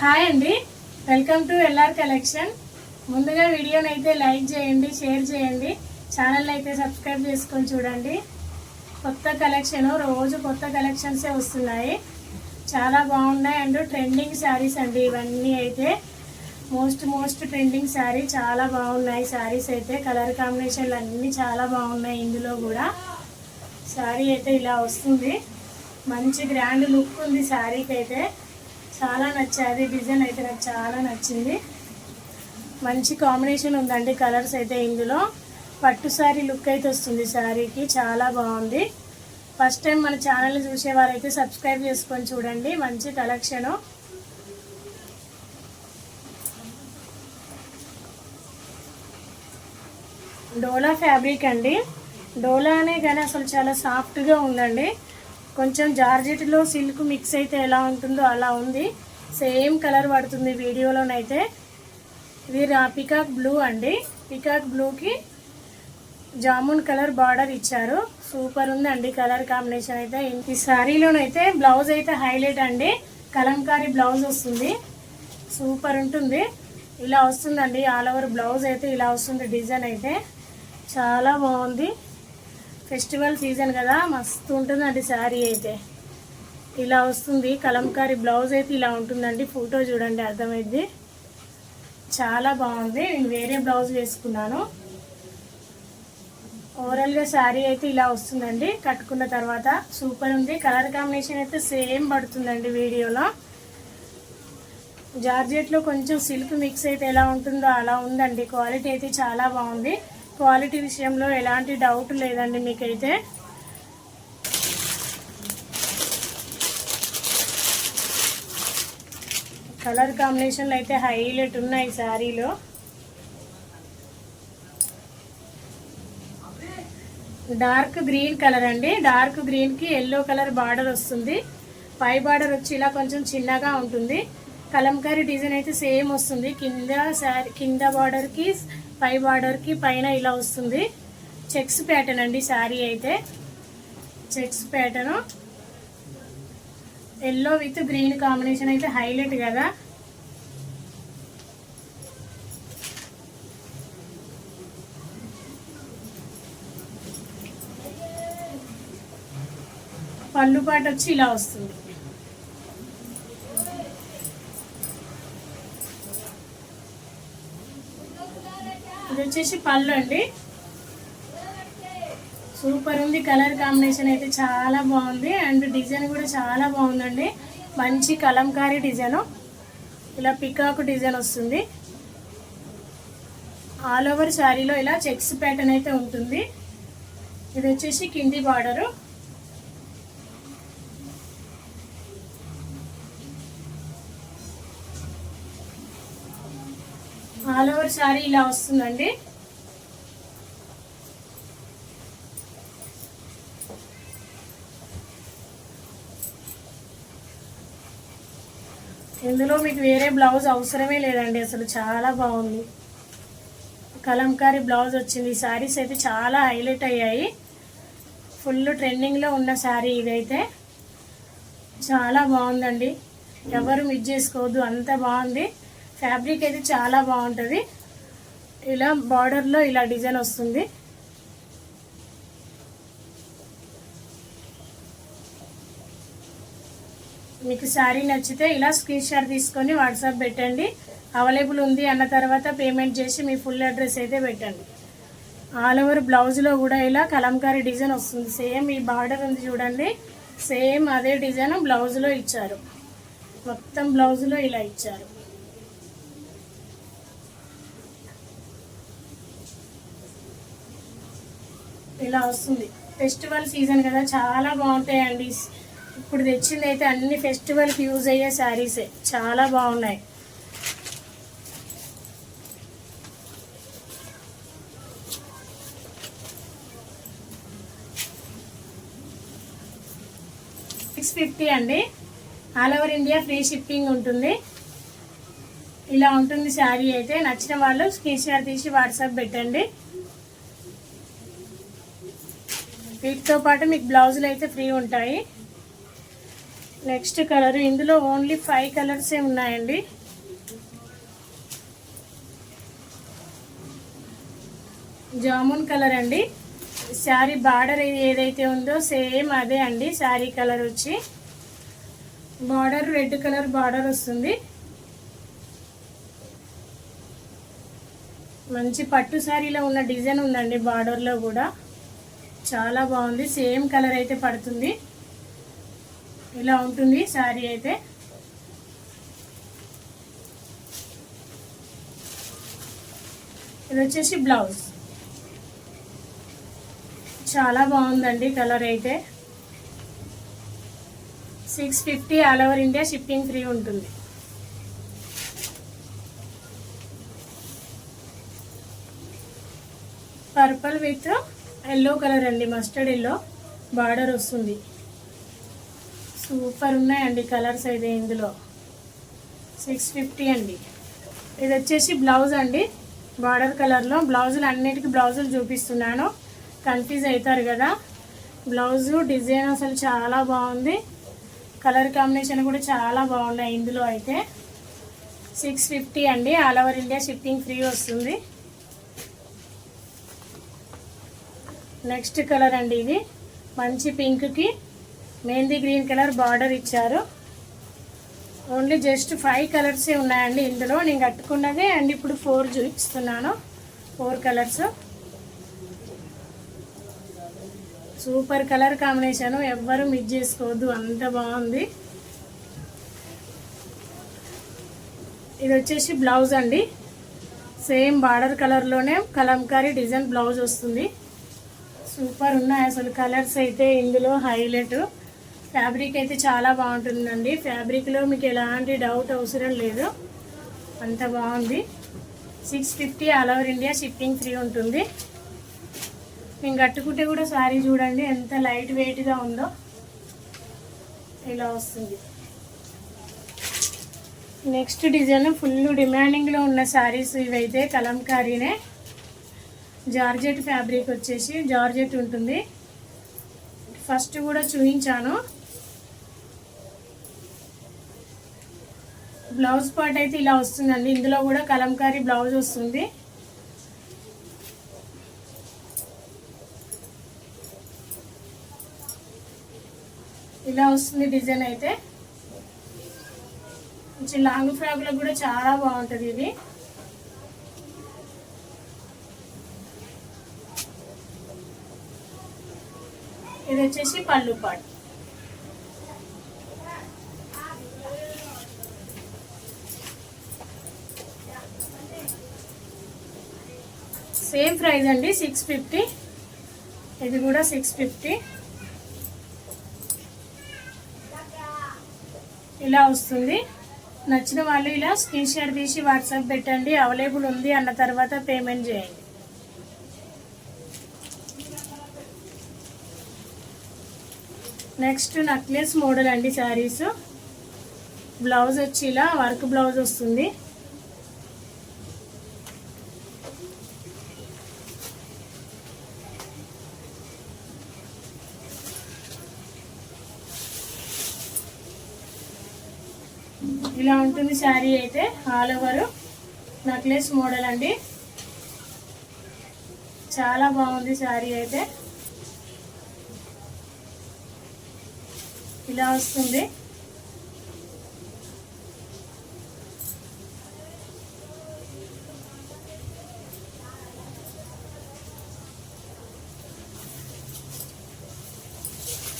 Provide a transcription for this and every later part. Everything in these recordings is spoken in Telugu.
హాయ్ అండి. Welcome to LR collection. ముందుగా వీడియోని అయితే లైక్ చేయండి షేర్ చేయండి. ఛానల్ అయితే సబ్స్క్రైబ్ చేసుకొని చూడండి. కొత్త కలెక్షన్ రోజు కొత్త కలెక్షన్సే వస్తున్నాయి. చాలా బాగున్నాయి అండ్ ట్రెండింగ్ శారీస్ అండి ఇవన్నీ అయితే. మోస్ట్ మోస్ట్ ట్రెండింగ్ శారీ చాలా బాగున్నాయి శారీస్ అయితే. కలర్ కాంబినేషన్లు అన్నీ చాలా బాగున్నాయి ఇందులో కూడా. శారీ అయితే ఇలా వస్తుంది. మంచి గ్రాండ్ లుక్ ఉంది శారీకి అయితే చాలా నచ్చాది డిజైన్ అయితే నాకు చాలా నచ్చింది. మంచి కాంబినేషన్ ఉందండి కలర్స్ అయితే ఇందులో. పట్టు శారీ లుక్ అయితే వస్తుంది శారీకి చాలా బాగుంది. ఫస్ట్ టైం మన ఛానల్ చూసేవారైతే సబ్స్క్రైబ్ చేసుకొని చూడండి మంచి కలెక్షను. డోలా ఫ్యాబ్రిక్ అండి. డోలా అనే కానీ అసలు చాలా సాఫ్ట్గా ఉందండి. కొంచెం జార్జెట్లో సిల్క్ మిక్స్ అయితే ఎలా ఉంటుందో అలా ఉంది. సేమ్ కలర్ పడుతుంది వీడియోలోనైతే. ఇది పికాక్ బ్లూ అండి. పికాక్ బ్లూకి జామున్ కలర్ బార్డర్ ఇచ్చారు. సూపర్ ఉందండి కలర్ కాంబినేషన్ అయితే. ఈ శారీలోనైతే బ్లౌజ్ అయితే హైలైట్ అండి. కలంకారీ బ్లౌజ్ వస్తుంది. సూపర్ ఉంటుంది. ఇలా వస్తుందండి. ఆల్ ఓవర్ బ్లౌజ్ అయితే ఇలా వస్తుంది డిజైన్ అయితే. చాలా బాగుంది. ఫెస్టివల్ సీజన్ కదా మస్తు ఉంటుందండి శారీ అయితే. ఇలా వస్తుంది కలంకారీ బ్లౌజ్ అయితే ఇలా ఉంటుందండి. ఫోటో చూడండి అర్థమైంది? చాలా బాగుంది. నేను వేరే బ్లౌజ్ వేసుకున్నాను. ఓవరాల్గా శారీ అయితే ఇలా వస్తుందండి. కట్టుకున్న తర్వాత సూపర్ ఉంది. కలర్ కాంబినేషన్ అయితే సేమ్ పడుతుందండి వీడియోలో. జార్జెట్లో కొంచెం సిల్క్ మిక్స్ అయితే ఎలా ఉంటుందో అలా ఉందండి. క్వాలిటీ అయితే చాలా బాగుంది. క్వాలిటీ విషయంలో ఎలాంటి డౌట్ లేదండి మీకైతే. కలర్ కాంబినేషన్లు అయితే హైలైట్ ఉన్నాయి శారీలో. డార్క్ గ్రీన్ కలర్ అండి. డార్క్ గ్రీన్కి ఎల్లో కలర్ బార్డర్ వస్తుంది. పై బార్డర్ వచ్చి ఇలా కొంచెం చిన్నగా ఉంటుంది. కలంకారీ డిజైన్ అయితే సేమ్ వస్తుంది. కింద శారీ కింద బార్డర్కి పై బార్డర్కి పైన ఇలా వస్తుంది. చెక్స్ ప్యాటర్న్ అండి శారీ అయితే. Checks pattern yellow with green combination అయితే హైలైట్ కదా. పళ్ళు పాట వచ్చి ఇలా వస్తుంది. వచ్చేసి పళ్ళు అండి. సూపర్ ఉంది. కలర్ కాంబినేషన్ అయితే చాలా బాగుంది. అండ్ డిజైన్ కూడా చాలా బాగుందండి. మంచి కలంకారీ డిజైను ఇలా పికాక్ డిజైన్ వస్తుంది. ఆల్ ఓవర్ శారీలో ఇలా చెక్స్ ప్యాటర్న్ అయితే ఉంటుంది. ఇది వచ్చేసి కింది బార్డరు ఆల్ ఓవర్ శారీ ఇలా వస్తుందండి. ఇందులో మీకు వేరే బ్లౌజ్ అవసరమే లేదండి అసలు చాలా బాగుంది. కలంకారీ బ్లౌజ్ వచ్చింది ఈ శారీస్ అయితే చాలా హైలైట్ అయ్యాయి. ఫుల్ ట్రెండింగ్లో ఉన్న శారీ ఇదైతే. చాలా బాగుందండి. ఎవరు మిస్ చేసుకోవద్దు అంత బాగుంది. ఫ్యాబ్రిక్ అయితే చాలా బాగుంటుంది. ఇలా బార్డర్లో ఇలా డిజైన్ వస్తుంది. మీకు శారీ నచ్చితే ఇలా స్క్రీన్ షాట్ తీసుకొని వాట్సాప్ పెట్టండి. అవైలబుల్ ఉంది అన్న తర్వాత పేమెంట్ చేసి మీ ఫుల్ అడ్రస్ అయితే పెట్టండి. ఆల్ ఓవర్ బ్లౌజ్లో కూడా ఇలా కలంకారీ డిజైన్ వస్తుంది. సేమ్ ఈ బార్డర్ ఉంది చూడండి. సేమ్ అదే డిజైన్ బ్లౌజ్లో ఇచ్చారు. మొత్తం బ్లౌజ్లో ఇలా ఇచ్చారు. ఇలా వస్తుంది. ఫెస్టివల్ సీజన్ కదా చాలా బాగుంటాయండి. ఇప్పుడు తెచ్చింది అయితే అన్ని ఫెస్టివల్కి యూజ్ అయ్యే శారీసే. చాలా బాగున్నాయి. సిక్స్ ఫిఫ్టీ అండి. All over India free shipping ఉంటుంది. ఇలా ఉంటుంది శారీ అయితే. నచ్చిన వాళ్ళు స్క్రీన్ షాట్ తీసి వాట్సాప్ పెట్టండి. వీటితో పాటు మీకు బ్లౌజులు అయితే ఫ్రీ ఉంటాయి. నెక్స్ట్ కలర్ ఇందులో ఓన్లీ ఫైవ్ కలర్సే ఉన్నాయండి. జామున్ కలర్ అండి. శారీ బార్డర్ ఏదైతే ఉందో సేమ్ అదే అండి శారీ కలర్ వచ్చి. బార్డర్ రెడ్ కలర్ బార్డర్ వస్తుంది. మంచి పట్టు శారీలో ఉన్న డిజైన్ ఉందండి బార్డర్లో కూడా. చాలా బాగుంది సేమ్ కలర్ అయితే పడుతుంది. ఇలా ఉంటుంది శారీ అయితే? ఇది వచ్చేసి బ్లౌజ్. చాలా బాగుందండి కలర్ అయితే. Six fifty all over India shipping free ఉంటుంది. పర్పుల్ విత్ ఎల్లో కలర్ అండి మస్టర్డ్ ఎల్లో బార్డర్ వస్తుంది. సూపర్ ఉన్నాయండి కలర్స్ అయితే ఇందులో. సిక్స్ ఫిఫ్టీ అండి. ఇది వచ్చేసి బ్లౌజ్ అండి. బార్డర్ కలర్లో బ్లౌజులు అన్నిటికీ బ్లౌజులు చూపిస్తున్నాను. కన్ఫ్యూజ్ అవుతారు కదా. బ్లౌజు డిజైన్ అసలు చాలా బాగుంది. కలర్ కాంబినేషన్ కూడా చాలా బాగున్నాయి ఇందులో అయితే. సిక్స్ ఫిఫ్టీ అండి. All over India shipping free వస్తుంది. నెక్స్ట్ కలర్ అండి ఇది. మంచి పింక్కి మెహందీ గ్రీన్ కలర్ బార్డర్ ఇచ్చారు. ఓన్లీ జస్ట్ ఫైవ్ కలర్సే ఉన్నాయండి ఇందులో. నేను కట్టుకున్నదే అండ్ ఇప్పుడు ఫోర్ చూపిస్తున్నాను. Four colours. Super colour combination ఎవ్వరు మిస్ చేసుకోవద్దు. అంత బాగుంది. ఇది వచ్చేసి బ్లౌజ్ అండి. సేమ్ బార్డర్ కలర్లోనే కలంకారీ డిజైన్ బ్లౌజ్ వస్తుంది. సూపర్ ఉన్నాయి అసలు కలర్స్ అయితే ఇందులో హైలైట్. ఫ్యాబ్రిక్ అయితే చాలా బాగుంటుందండి. ఫ్యాబ్రిక్లో మీకు ఎలాంటి డౌట్ అవసరం లేదు. అంత బాగుంది. Six fifty all over India shipping free ఉంటుంది. నేను కట్టుకుంటే కూడా శారీ చూడండి ఎంత లైట్ వెయిట్గా ఉందో. ఇలా వస్తుంది. నెక్స్ట్ డిజైన్ ఫుల్ డిమాండింగ్లో ఉన్న శారీస్ ఇవైతే కలంకారీనే. జార్జెట్ ఫ్యాబ్రిక్ వచ్చేసి జార్జెట్ ఉంటుంది. ఫస్ట్ కూడా చూపించాను. బ్లౌజ్ పార్ట్ అయితే ఇలా వస్తుందండి. ఇందులో కూడా కలంకారీ బ్లౌజ్ వస్తుంది. ఇలా వస్తుంది డిజైన్ అయితే. కొంచెం లాంగ్ ఫ్రాక్లో కూడా చాలా బాగుంటుంది ఇది. ఇది వచ్చేసి పళ్ళు పాటు సేమ్ ప్రైస్ అండి సిక్స్ ఫిఫ్టీ. ఇది కూడా సిక్స్ ఫిఫ్టీ. ఇలా వస్తుంది. నచ్చిన వాళ్ళు ఇలా స్క్రీన్ షాట్ తీసి వాట్సాప్ పెట్టండి అవైలబుల్ ఉంది అన్న తర్వాత పేమెంట్ చేయండి. నెక్స్ట్ నక్లెస్ మోడల్ అండి శారీస్ బ్లౌజ్ వచ్చి ఇలా వర్క్ బ్లౌజ్ వస్తుంది. ఇలా ఉంటుంది శారీ అయితే ఆల్ ఓవర్ నక్లెస్ మోడల్ అండి. చాలా బాగుంది శారీ అయితే. ఇలా వస్తుంది.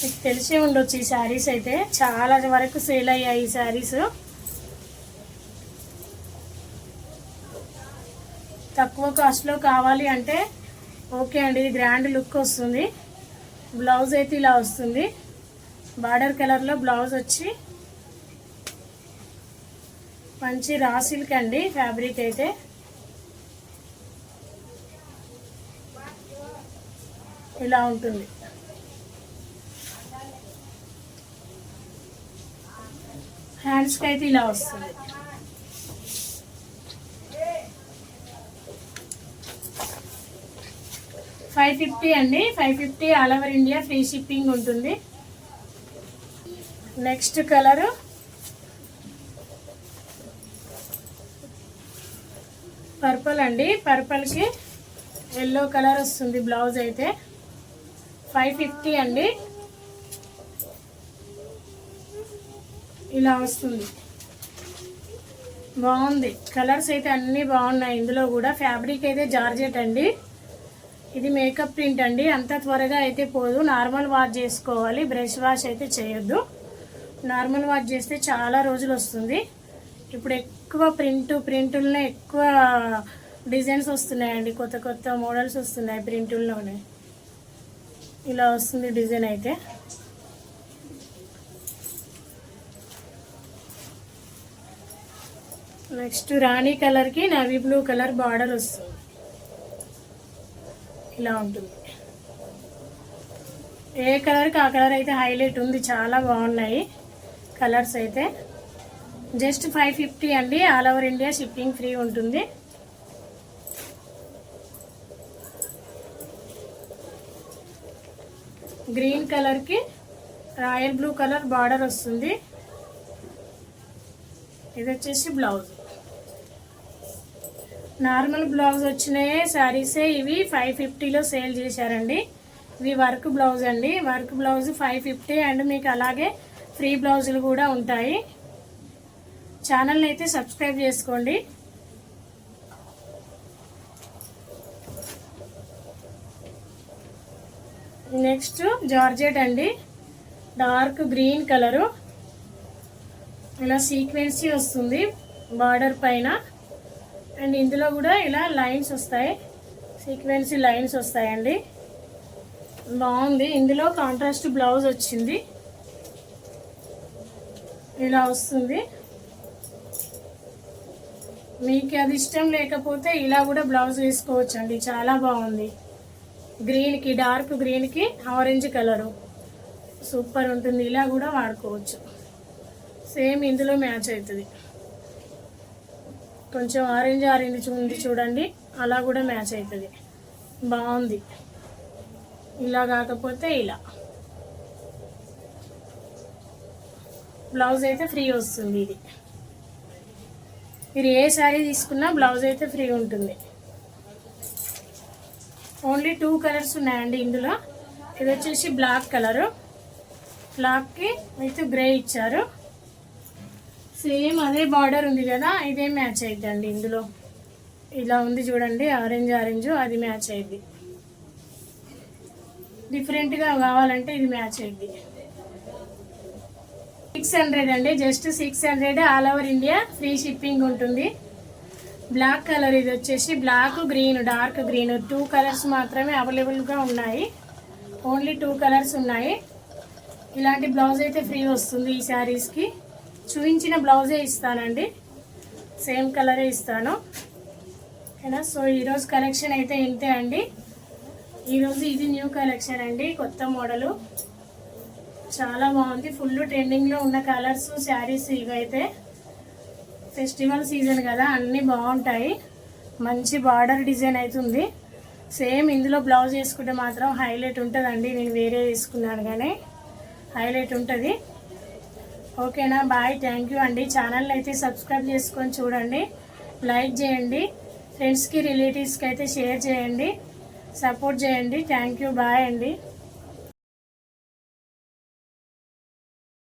మీకు తెలిసే ఉండొచ్చు ఈ శారీస్ అయితే. చాలా వరకు సేల్ అయ్యాయి ఈ శారీస్. తక్కువ కాస్ట్లో కావాలి అంటే ఓకే అండి ఇది గ్రాండ్ లుక్ వస్తుంది. బ్లౌజ్ అయితే ఇలా వస్తుంది. బార్డర్ కలర్లో బ్లౌజ్ వచ్చి మంచి రా సిల్క్ అండి ఫ్యాబ్రిక్ అయితే. ఇలా ఉంటుంది. హ్యాండ్స్కి అయితే ఇలా వస్తుంది. ఫైవ్ ఫిఫ్టీ అండి. Five fifty all over India free shipping ఉంటుంది. నెక్స్ట్ కలరు పర్పుల్ అండి. పర్పుల్కి ఎల్లో కలర్ వస్తుంది బ్లౌజ్ అయితే. ఫైవ్ ఫిఫ్టీ అండి. ఇలా వస్తుంది. బాగుంది. కలర్స్ అయితే అన్నీ బాగున్నాయి. ఇందులో కూడా ఫ్యాబ్రిక్ అయితే జార్జెట్ అండి. ఇది మేకప్ ప్రింట్ అండి. అంత త్వరగా అయితే పోదు. నార్మల్ వాష్ చేసుకోవాలి. బ్రష్ వాష్ అయితే చేయొద్దు. నార్మల్ వాష్ చేస్తే చాలా రోజులు వస్తుంది. ఇప్పుడు ఎక్కువ ప్రింట్ ప్రింటుల్నే ఎక్కువ డిజైన్స్ వస్తున్నాయండి. కొత్త కొత్త మోడల్స్ వస్తున్నాయి ప్రింటుల్లోనే. ఇలా వస్తుంది డిజైన్ అయితే. నెక్స్ట్ రాణి కలర్కి నవీ బ్లూ కలర్ బార్డర్ వస్తుంది. ఇలా ఉంటుంది. ఏ కలర్కి ఆ కలర్ అయితే హైలైట్ ఉంది చాలా బాగున్నాయి కలర్స్ అయితే. జస్ట్ ఫైవ్ ఫిఫ్టీ అండి all over India shipping free ఉంటుంది. గ్రీన్ కలర్కి రాయల్ బ్లూ కలర్ బార్డర్ వస్తుంది. ఇది వచ్చేసి బ్లౌజ్ నార్మల్ బ్లౌజ్ వచ్చినాయే శారీసే ఇవి ఫైవ్ ఫిఫ్టీలో సేల్ చేశారండి. ఇవి వర్క్ బ్లౌజ్ అండి. Work blouse five fifty and మీకు అలాగే ఫ్రీ బ్లౌజులు కూడా ఉంటాయి. ఛానల్ని అయితే సబ్స్క్రైబ్ చేసుకోండి. నెక్స్ట్ జార్జెట్ అండి. డార్క్ గ్రీన్ కలరు ఇలా సీక్వెన్సీ వస్తుంది. బార్డర్ పైన అండ్ ఇందులో కూడా ఇలా లైన్స్ వస్తాయి. సీక్వెన్సీ లైన్స్ వస్తాయండి. బాగుంది. ఇందులో కాంట్రాస్ట్ బ్లౌజ్ వచ్చింది. ఇలా వస్తుంది. మీకు అది ఇష్టం లేకపోతే ఇలా కూడా బ్లౌజ్ వేసుకోవచ్చు అండి చాలా బాగుంది. గ్రీన్కి డార్క్ గ్రీన్కి ఆరెంజ్ కలరు సూపర్ ఉంటుంది. ఇలా కూడా వాడుకోవచ్చు. సేమ్ ఇందులో మ్యాచ్ అవుతుంది. కొంచెం ఆరెంజ్ ఆరెంజ్ ఉంది చూడండి. అలా కూడా మ్యాచ్ అవుతుంది బాగుంది. ఇలా కాకపోతే ఇలా. బ్లౌజ్ అయితే ఫ్రీ వస్తుంది ఇది. మీరు ఏ శారీ తీసుకున్నా బ్లౌజ్ అయితే ఫ్రీ ఉంటుంది. ఓన్లీ టూ కలర్స్ ఉన్నాయండి ఇందులో. ఇది వచ్చేసి బ్లాక్ కలరు బ్లాక్కి విత్ గ్రే ఇచ్చారు. సేమ్ అదే బార్డర్ ఉంది కదా ఇదే మ్యాచ్ అయిద్దండి ఇందులో. ఇలా ఉంది చూడండి ఆరెంజ్ ఆరెంజ్ అది మ్యాచ్ అయింది డిఫరెంట్గా కావాలంటే ఇది మ్యాచ్ అయింది సిక్స్ హండ్రెడ్ అండి just six hundred all over India free shipping ఉంటుంది. బ్లాక్ కలర్ ఇది వచ్చేసి black green dark green two colours మాత్రమే అవైలబుల్గా ఉన్నాయి. ఓన్లీ టూ కలర్స్ ఉన్నాయి. ఇలాంటి బ్లౌజ్ అయితే ఫ్రీ వస్తుంది ఈ శారీస్కి. చూపించిన బ్లౌజే ఇస్తానండి. సేమ్ కలరే ఇస్తాను. ఓకేనా? సో ఈరోజు కలెక్షన్ అయితే ఇంతే అండి. ఈరోజు ఇది న్యూ కలెక్షన్ అండి కొత్త మోడలు. చాలా బాగుంది. ఫుల్ ట్రెండింగ్లో ఉన్న కలర్స్ శారీస్ ఇవైతే. ఫెస్టివల్ సీజన్ కదా అన్నీ బాగుంటాయి. మంచి బార్డర్ డిజైన్ అవుతుంది సేమ్ ఇందులో బ్లౌజ్ వేసుకుంటే మాత్రం హైలైట్ ఉంటుందండి. నేను వేరే వేసుకున్నాను కానీ హైలైట్ ఉంటుంది. ఓకేనా? బాయ్. థ్యాంక్ యూ అండి. ఛానల్ అయితే సబ్స్క్రైబ్ చేసుకొని చూడండి. లైక్ చేయండి. ఫ్రెండ్స్కి రిలేటివ్స్కి అయితే షేర్ చేయండి. సపోర్ట్ చేయండి. Thank you. బాయ్ అండి.